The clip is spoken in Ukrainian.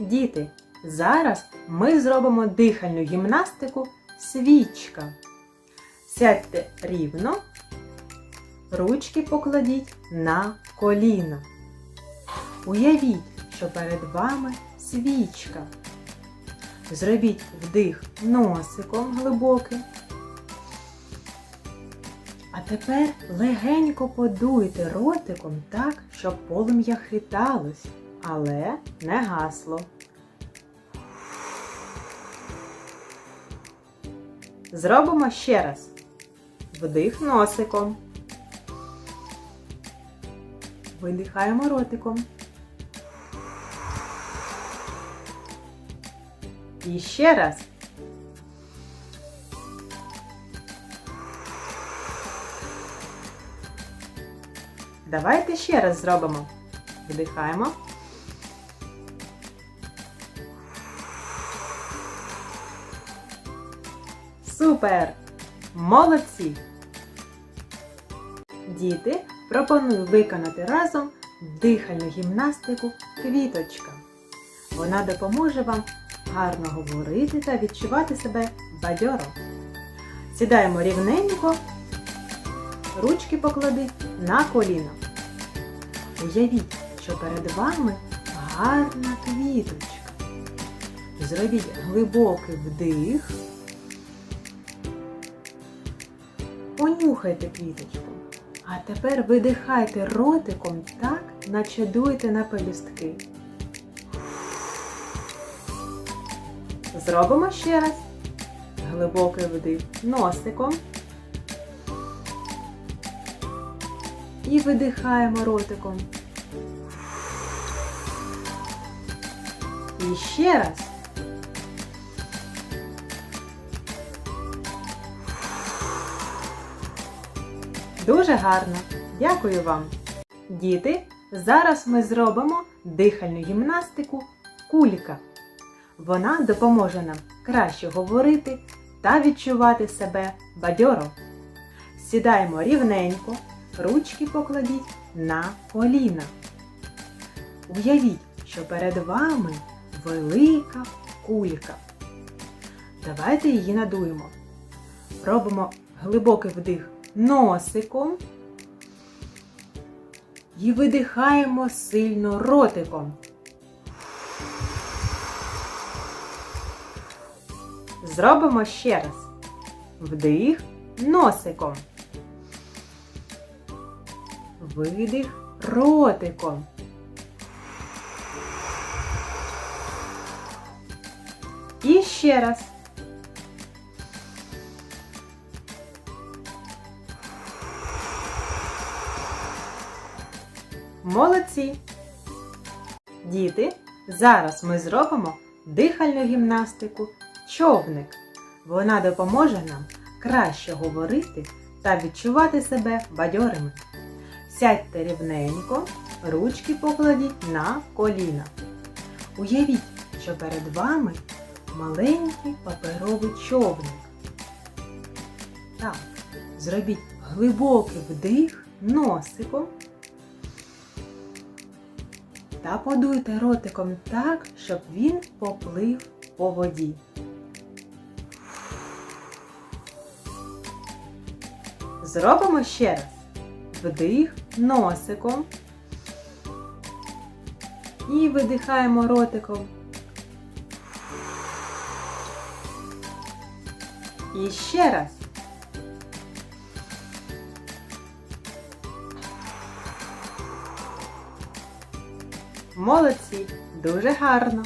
Діти, зараз ми зробимо дихальну гімнастику свічка. Сядьте рівно, ручки покладіть на коліна. Уявіть, що перед вами свічка. Зробіть вдих носиком глибокий. А тепер легенько подуйте ротиком так, щоб полум'я хиталось, але не гасло. Зробимо ще раз. Вдих носиком. Видихаємо ротиком. І ще раз. Давайте ще раз зробимо. Вдихаємо. Супер! Молодці! Діти, пропоную виконати разом дихальну гімнастику квіточка. Вона допоможе вам гарно говорити та відчувати себе бадьоро. Сідаємо рівненько, ручки покладіть на коліна. Уявіть, що перед вами гарна квіточка. Зробіть глибокий вдих. Понюхайте квіточку. А тепер видихайте ротиком так, наче дуєте на пелюстки. Зробимо ще раз. Глибокий вдих носиком. І видихаємо ротиком. І ще раз. Дуже гарно. Дякую вам. Діти, зараз ми зробимо дихальну гімнастику кулька. Вона допоможе нам краще говорити та відчувати себе бадьоро. Сідаємо рівненько, ручки покладіть на коліна. Уявіть, що перед вами велика кулька. Давайте її надуємо. Робимо глибокий вдих носиком і видихаємо сильно ротиком. Зробимо ще раз. Вдих носиком. Видих ротиком. І ще раз. Молодці! Діти, зараз ми зробимо дихальну гімнастику човник. Вона допоможе нам краще говорити та відчувати себе бадьорими. Сядьте рівненько, ручки покладіть на коліна. Уявіть, що перед вами маленький паперовий човник. Так, зробіть глибокий вдих носиком та подуйте ротиком так, щоб він поплив по воді. Зробимо ще раз. Вдих носиком. І видихаємо ротиком. І ще раз. Молодці! Дуже гарно!